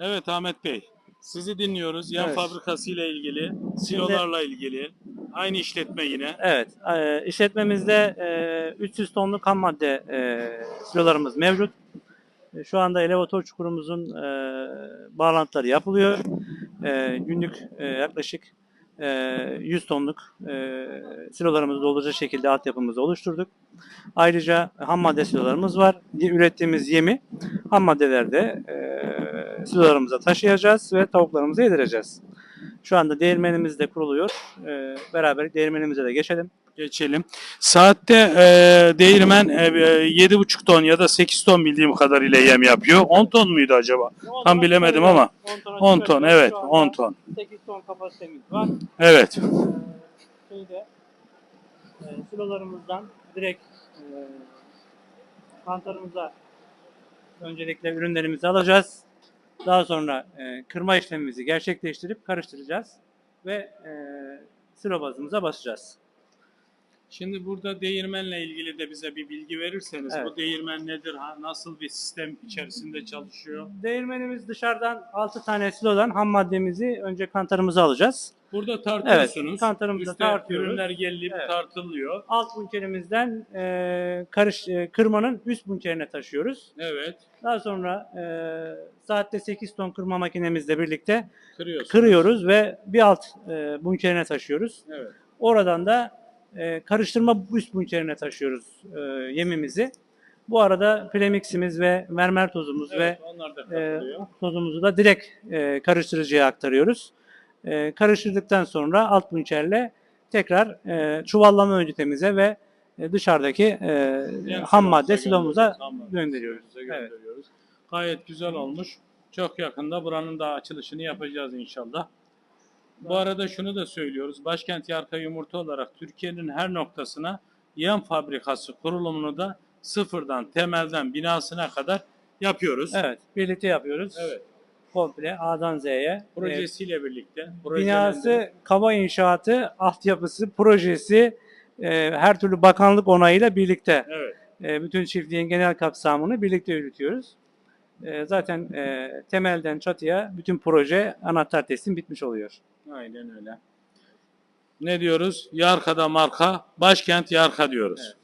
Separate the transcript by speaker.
Speaker 1: Evet Ahmet Bey. Sizi dinliyoruz. Yan
Speaker 2: Evet.
Speaker 1: fabrikası ile ilgili, silolarla ilgili. Aynı işletme yine.
Speaker 2: Evet, e, işletmemizde e, 300 tonluk ham madde e, silolarımız mevcut. E, Şu anda elevator çukurumuzun e, bağlantıları yapılıyor. E, günlük e, yaklaşık e, 100 tonluk e, silolarımızı dolduracak şekilde altyapımızı oluşturduk. Ayrıca ham madde silolarımız var. Ürettiğimiz yemi ham maddelerde e, silolarımıza taşıyacağız ve tavuklarımıza yedireceğiz. Şu anda değirmenimiz de kuruluyor. E, beraber değirmenimize de geçelim.
Speaker 1: Geçelim. Saatte e, değirmen e, e, 7,5 ton ya da 8 ton bildiğim kadarıyla yem yapıyor. 10 ton muydu acaba? Tam bilemedim ama 10 ton evet 10 ton.
Speaker 2: 8 ton kapasitemiz var.
Speaker 1: Evet.
Speaker 2: Ee, şeyde e, silolarımızdan direkt e, kantarımıza öncelikle ürünlerimizi alacağız. Daha sonra e, kırma işlemimizi gerçekleştirip karıştıracağız ve e, silo bazımıza basacağız.
Speaker 1: Şimdi burada değirmenle ilgili de bize bir bilgi verirseniz
Speaker 2: Evet.
Speaker 1: bu değirmen nedir? Ha, nasıl bir sistem içerisinde çalışıyor?
Speaker 2: Değirmenimiz dışarıdan 6 tane silodan ham maddemizi önce kantarımıza alacağız.
Speaker 1: Burada tartıyorsunuz.
Speaker 2: Evet, kantarımızda
Speaker 1: Üstte
Speaker 2: tartıyoruz.
Speaker 1: ürünler gelip
Speaker 2: Evet.
Speaker 1: tartılıyor.
Speaker 2: Alt bunkerimizden e, karış e, kırmanın üst bunkerine taşıyoruz.
Speaker 1: Evet.
Speaker 2: Daha sonra e, saatte 8 ton kırma makinemizle birlikte
Speaker 1: Kırıyorsunuz.
Speaker 2: kırıyoruz ve bir alt e, bunkerine taşıyoruz.
Speaker 1: Evet.
Speaker 2: Oradan da e, karıştırma üst bunkerine taşıyoruz e, yemimizi. Bu arada premiximiz ve mermer tozumuz
Speaker 1: Evet,
Speaker 2: ve e, tozumuzu da direkt e, karıştırıcıya aktarıyoruz. E, karıştırdıktan sonra alt bunkerle tekrar e, çuvallama ünitemize ve e, dışarıdaki e,
Speaker 1: Yem
Speaker 2: ham madde
Speaker 1: silomuza gönderiyoruz,
Speaker 2: gönderiyoruz. Evet.
Speaker 1: Gayet güzel olmuş. Çok yakında buranın da açılışını yapacağız inşallah. Bu arada şunu da söylüyoruz. Başkent Yarka Yumurta olarak Türkiye'nin her noktasına yem fabrikası kurulumunu da sıfırdan, temelden, binasına kadar yapıyoruz.
Speaker 2: Evet, birlikte yapıyoruz.
Speaker 1: Evet.
Speaker 2: Komple A'dan Z'ye.
Speaker 1: Projesiyle birlikte.
Speaker 2: binası, kaba inşaatı, altyapısı, projesi, e, her türlü bakanlık onayıyla birlikte
Speaker 1: Evet.
Speaker 2: e, bütün çiftliğin genel kapsamını birlikte yürütüyoruz. E, zaten e, temelden çatıya bütün proje anahtar teslim bitmiş oluyor.
Speaker 1: Aynen öyle. Ne diyoruz? Yarka'da marka, başkent Yarka diyoruz.
Speaker 2: Evet.